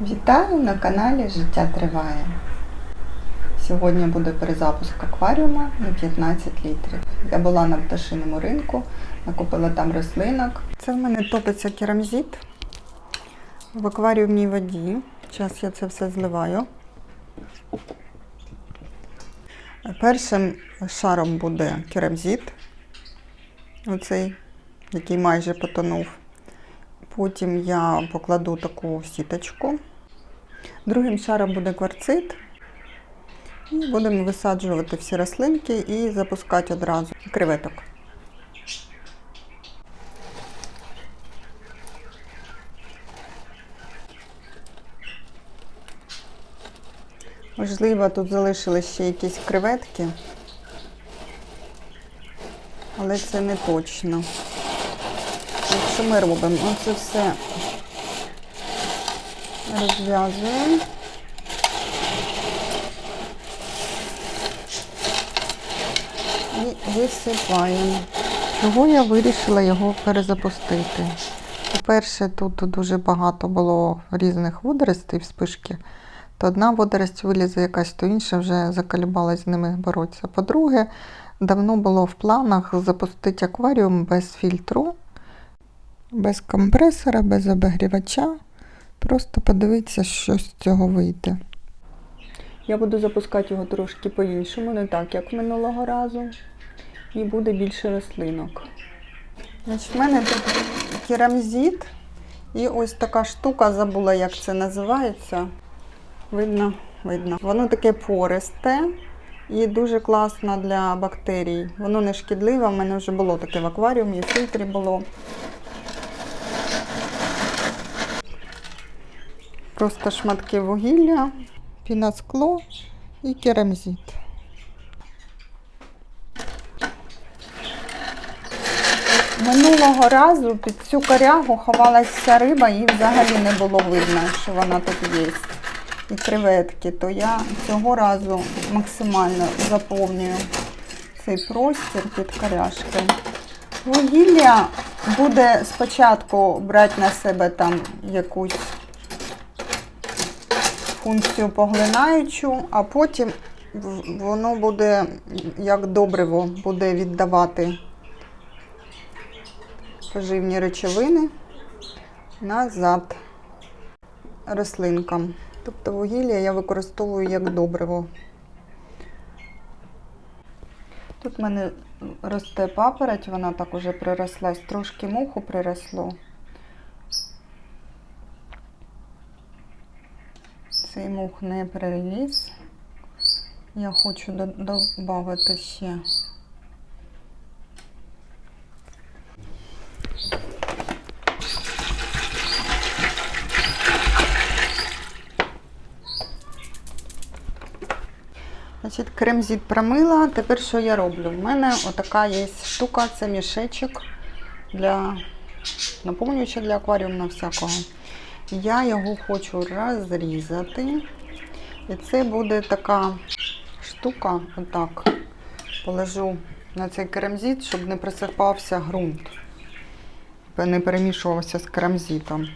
Вітаю на каналі Життя Триває. Сьогодні буде перезапуск акваріума на 15 літрів. Я була на пташиному ринку, накупила там рослинок. Це в мене топиться керамзит в акваріумній воді. Зараз я це все зливаю. Першим шаром буде керамзит, оцей, який майже потонув. Потім я покладу таку сіточку. Другим шаром буде кварцит. І будемо висаджувати всі рослинки і запускати одразу креветок. Можливо, тут залишились ще якісь креветки, але це не точно. Що ми робимо? Оце все розв'язуємо. І висипаємо. Чого я вирішила його перезапустити? По-перше, тут дуже багато було різних водоростей в спишки. То одна водорость вилізе якась, то інша вже заколібалась з ними боротися. По-друге, давно було в планах запустити акваріум без фільтру без компресора, без обігрівача. Просто подивитися, що з цього вийде. Я буду запускати його трошки по-іншому, не так, як минулого разу. І буде більше рослинок. Значить, в мене тут керамзит і ось така штука, забула, як це називається. Видно, видно. Воно таке пористе і дуже класно для бактерій. Воно не шкідливе, в мене вже було таке в акваріумі, в фільтрі було. Просто шматки вугілля, піноскло і керамзит. Минулого разу під цю корягу ховалася риба і взагалі не було видно, що вона тут є. І креветки, то я цього разу максимально заповнюю цей простір під коряшкою. Вугілля буде спочатку брати на себе там якусь функцію поглинаючу, а потім воно буде як добриво, буде віддавати поживні речовини назад рослинкам. Тобто вугілля я використовую як добриво. Тут в мене росте папороть, вона так уже приросла, трошки муху приросло. Цей мух не приріс. Я хочу додати ще. Значить, кремзит промила. Тепер що я роблю? У мене отака є штука, це мішечок для наповнююча для акваріуму всякого. Я його хочу розрізати. І це буде така штука, отак. Положу на цей керамзит, щоб не присипався ґрунт, не перемішувався з керамзитом.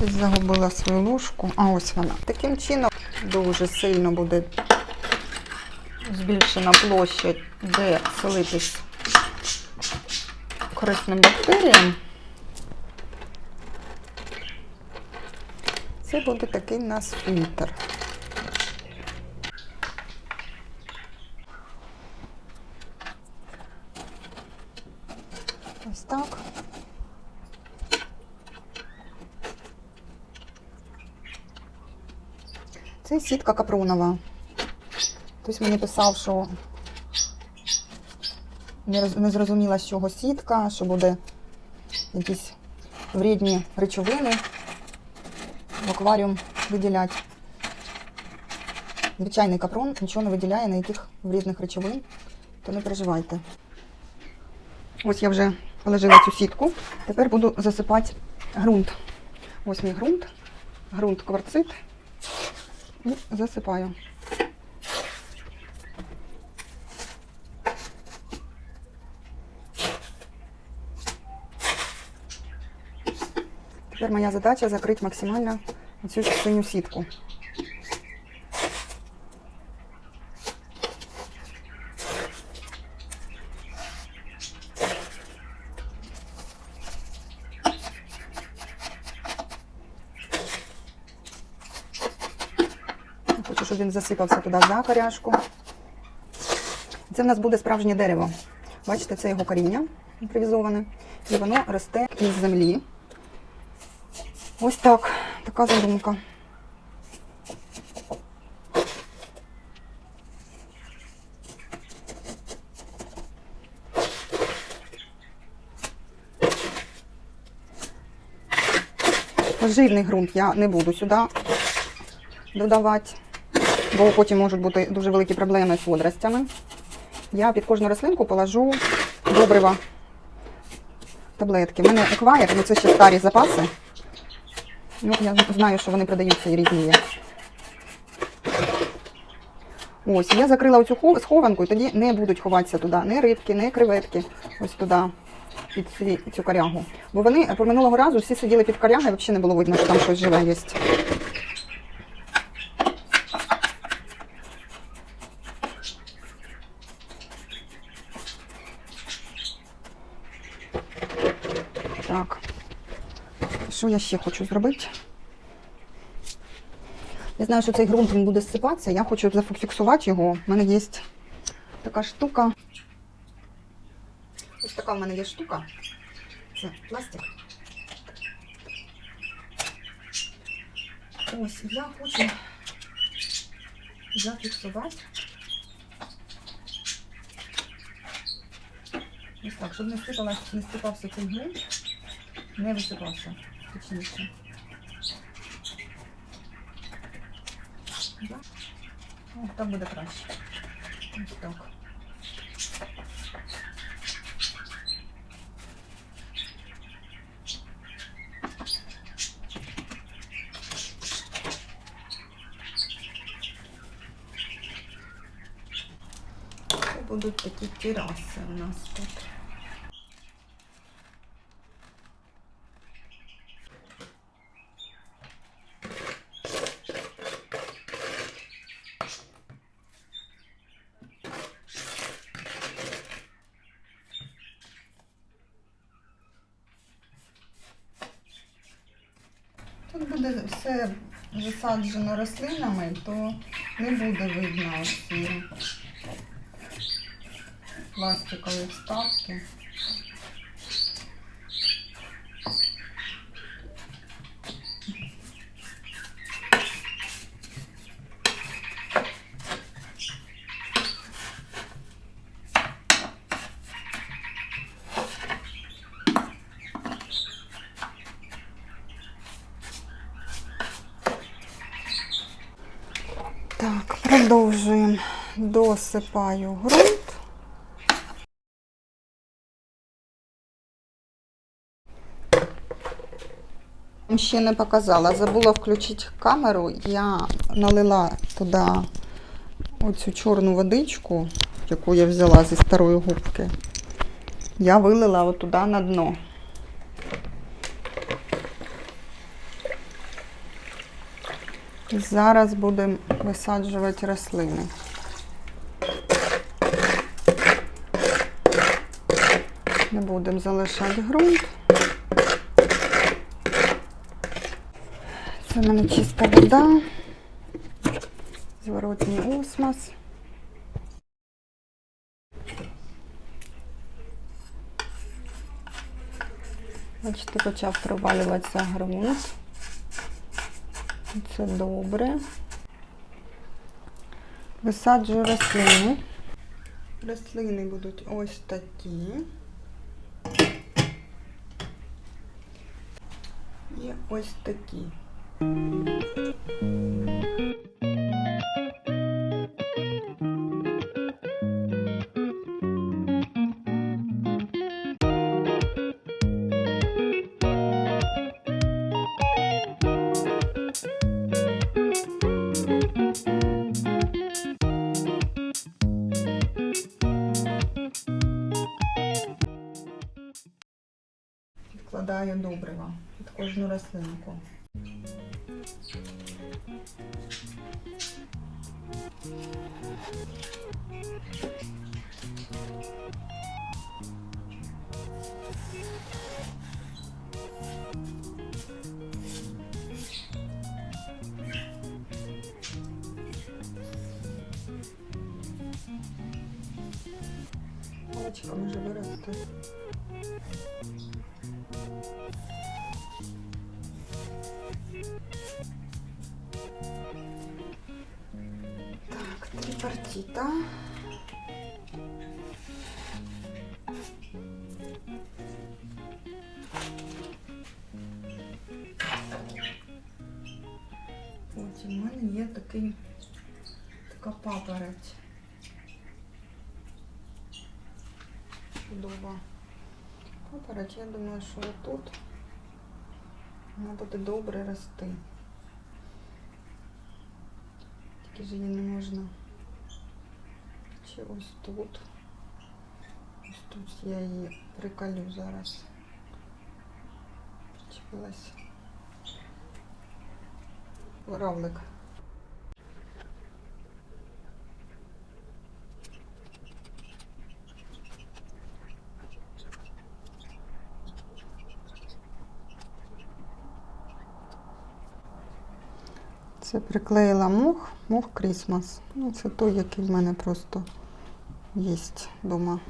Загубила свою ложку. А ось вона. Таким чином дуже сильно буде збільшена площа, де селитись корисним бактеріям. Це буде такий у нас фільтр. Ось так. Це сітка капронова. Хтось мені писав, що не зрозуміла, з чого сітка, що буде якісь вредні речовини в акваріум виділяти. Звичайний капрон нічого не виділяє ніяких вредних речовин, то не переживайте. Ось я вже положила цю сітку. Тепер буду засипати ґрунт. Ось мій ґрунт, ґрунт кварцит. І засипаю. Тепер моя задача закрити максимально цю синю сітку. Хочу, щоб він засипався туди за коряшку. Це в нас буде справжнє дерево. Бачите, це його коріння імпровізоване. І воно росте із землі. Ось так. Така задумка. Поживний ґрунт я не буду сюди додавати, бо потім можуть бути дуже великі проблеми з водоростями. Я під кожну рослинку положу добрива таблетки. У мене еквайр, ну це ще старі запаси. Ну, я знаю, що вони продаються і різні є. Ось, я закрила оцю схованку, і тоді не будуть ховатися туди ні рибки, ні креветки. Ось туди, під цю корягу. Бо вони по минулого разу всі сиділи під корягою, і взагалі не було видно, що там щось живе є. Так. Що я ще хочу зробити? Я знаю, що цей ґрунт він буде зсипатися. Я хочу зафіксувати його. У мене є така штука. Ось така в мене є штука. Це пластик. Ось, я хочу зафіксувати. Ось так, щоб не сипалась, не сипався цей ґрунт, не висипався, точніше. Да? О, так буде краще. Ось так. Будуть такі тераси у нас тут. Тут буде все засаджено рослинами, то не буде видно ці пластикові вставки. Так, продовжуємо. Досипаю ґрунт. Ще не показала, забула включити камеру. Я налила туди оцю чорну водичку, яку я взяла зі старої губки. Я вилила отуди на дно. Зараз будемо висаджувати рослини. Не будемо залишати ґрунт. Це в мене чиста вода, зворотній осмос. Бачите, почав провалюватися ґрунт. Це добре. Висаджую рослини. Рослини будуть ось такі. І ось такі. Добрива. під кожну рослинку. Паличка може вирости. Чудова. Папороть, я думаю, що отут вона буде добре рости. Тільки ж її не можна. Чи ось тут. Ось тут я її приколю зараз. Причепилась. Равлик. Це приклеїла мох, мох Крісмас. Ну, це той, який в мене просто є вдома.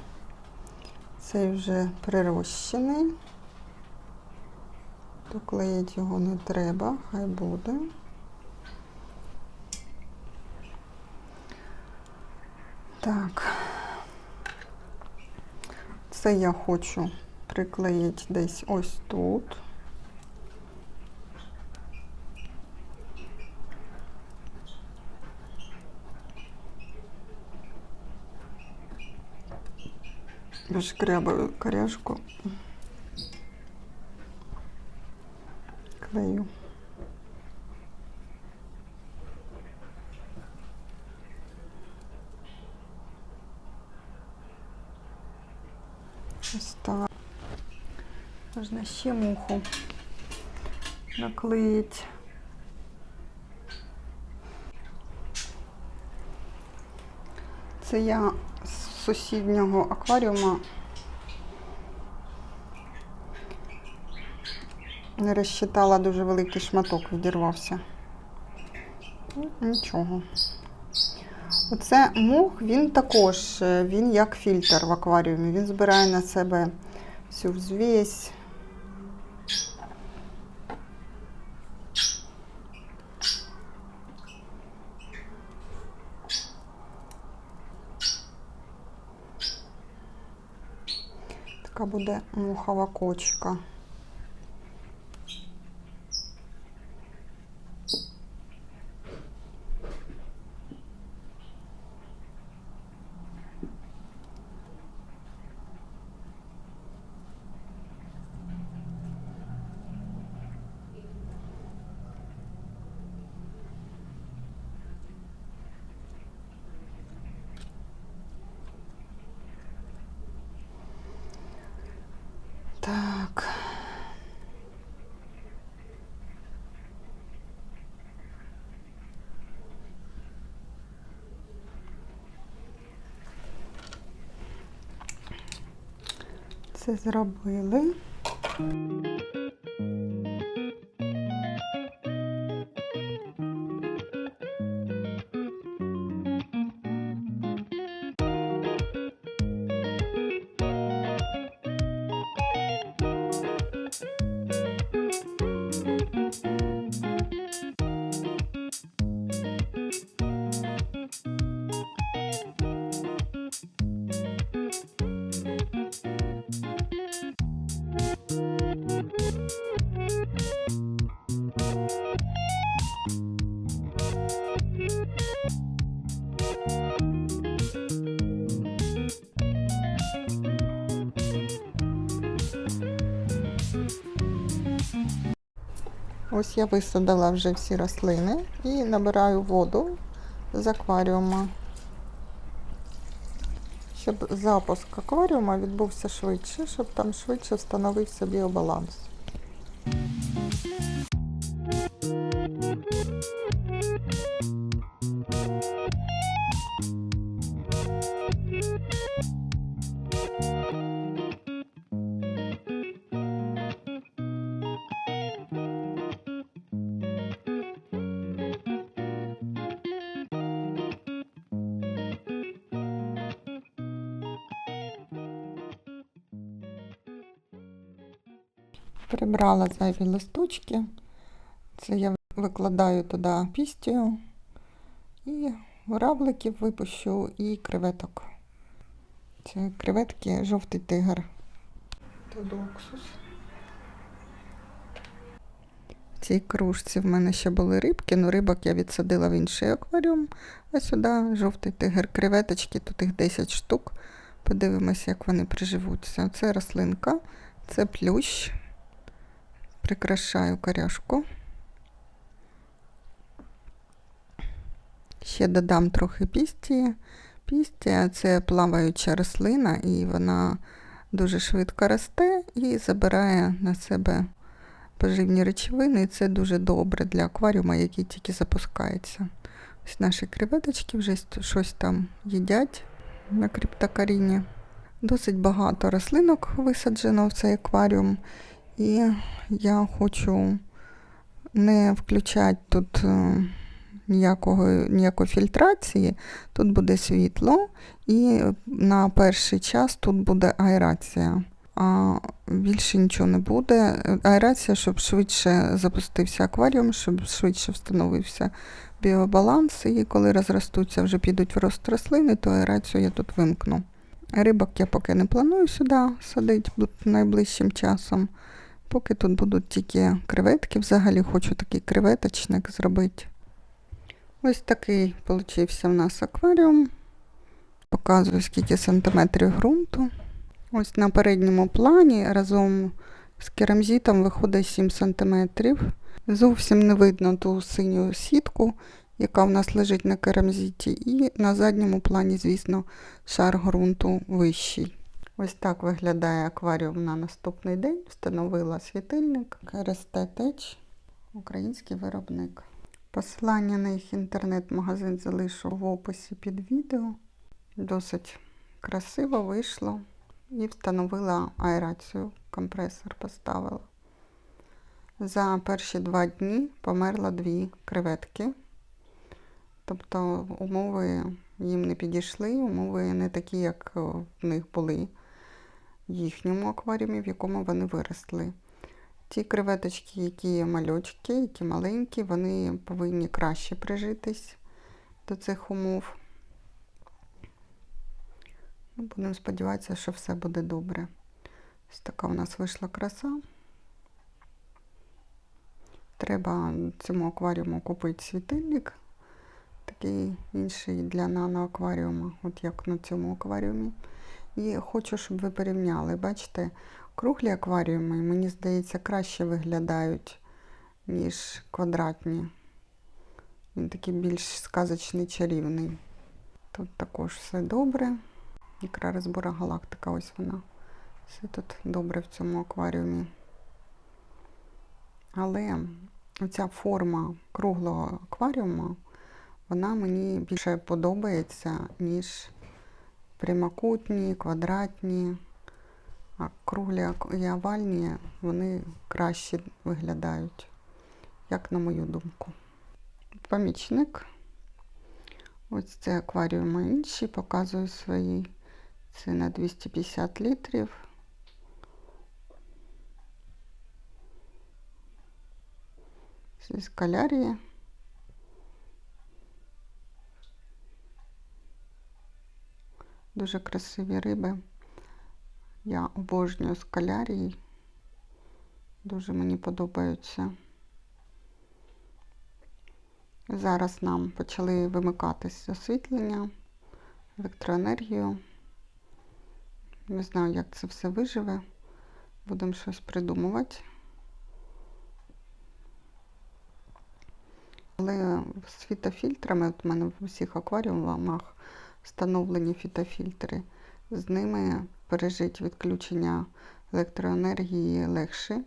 Цей вже прирощений. То його не треба, хай буде. Так. Це я хочу приклеїти десь ось тут. Вишкрябаю коряшку. Клею. Ось так. Можна ще муху наклеїти. Це я з сусіднього акваріума не розчитала дуже великий шматок, відірвався. Ну, Нічого. Оце мох, він також, е, він як фільтр в акваріумі. Він збирає на себе всю взвесь. Буде мухова кочка. Так. Це зробили. Ось я висадила вже всі рослини і набираю воду з акваріума, щоб запуск акваріума відбувся швидше, щоб там швидше встановився біобаланс. Прибрала зайві листочки. Це я викладаю туди пістію. І равликів випущу і креветок. Це креветки жовтий тигр. Тут уксус. В цій кружці в мене ще були рибки, але рибок я відсадила в інший акваріум. А сюди жовтий тигр, креветочки, тут їх 10 штук. Подивимось, як вони приживуться. Це рослинка, це плющ. Прикрашаю коряшку. Ще додам трохи пістії. Пістія це плаваюча рослина, і вона дуже швидко росте і забирає на себе поживні речовини. І це дуже добре для акваріума, який тільки запускається. Ось наші креветочки вже щось там їдять на криптокаріні. Досить багато рослинок висаджено в цей акваріум. І я хочу не включати тут ніякого, ніякої фільтрації. Тут буде світло, і на перший час тут буде аерація. А більше нічого не буде. Аерація, щоб швидше запустився акваріум, щоб швидше встановився біобаланс. І коли розростуться, вже підуть в рост рослини, то аерацію я тут вимкну. Рибок я поки не планую сюди садити найближчим часом. Поки тут будуть тільки креветки, взагалі хочу такий креветочник зробити. Ось такий получився в нас акваріум. Показую, скільки сантиметрів ґрунту. Ось на передньому плані разом з керамзитом виходить 7 сантиметрів. Зовсім не видно ту синю сітку, яка в нас лежить на керамзиті. І на задньому плані, звісно, шар ґрунту вищий. Ось так виглядає акваріум на наступний день. Встановила світильник КРСТ Теч, український виробник. Посилання на їх інтернет-магазин залишу в описі під відео. Досить красиво вийшло. І встановила аерацію, компресор поставила. За перші два дні померла дві креветки. Тобто умови їм не підійшли, умови не такі, як в них були їхньому акваріумі, в якому вони виросли. Ті креветочки, які мальочки, які маленькі, вони повинні краще прижитись до цих умов. Ну, Будемо сподіватися, що все буде добре. Ось така у нас вийшла краса. Треба цьому акваріуму купити світильник, такий інший для наноакваріуму, от як на цьому акваріумі. І хочу, щоб ви порівняли. Бачите, круглі акваріуми, мені здається, краще виглядають, ніж квадратні. Він такий більш сказочний, чарівний. Тут також все добре. Ікра галактика, ось вона. Все тут добре в цьому акваріумі. Але оця форма круглого акваріуму, вона мені більше подобається, ніж прямокутні, квадратні, а круглі і овальні, вони краще виглядають, як на мою думку. Помічник. Ось це акваріуми інші, показую свої. Це на 250 літрів. Це скалярії. Дуже красиві риби. Я обожнюю скалярії. Дуже мені подобаються. Зараз нам почали вимикатись освітлення, електроенергію. Не знаю, як це все виживе. Будемо щось придумувати. Але з фітофільтрами, от у мене в усіх акваріумах встановлені фітофільтри, з ними пережити відключення електроенергії легше,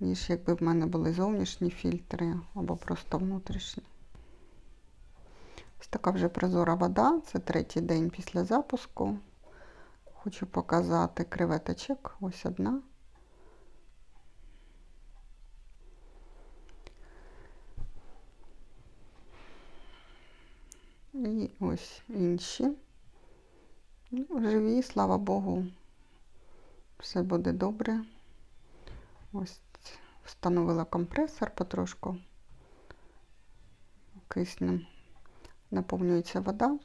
ніж якби в мене були зовнішні фільтри або просто внутрішні. Ось така вже прозора вода. Це третій день після запуску. Хочу показати креветочок. Ось одна. І ось інші. Ну, живі, слава Богу, все буде добре. Ось встановила компресор потрошку. Киснем наповнюється вода.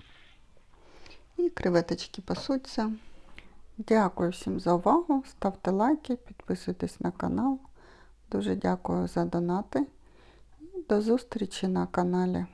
І креветочки пасуться. Дякую всім за увагу. Ставте лайки, підписуйтесь на канал. Дуже дякую за донати. До зустрічі на каналі.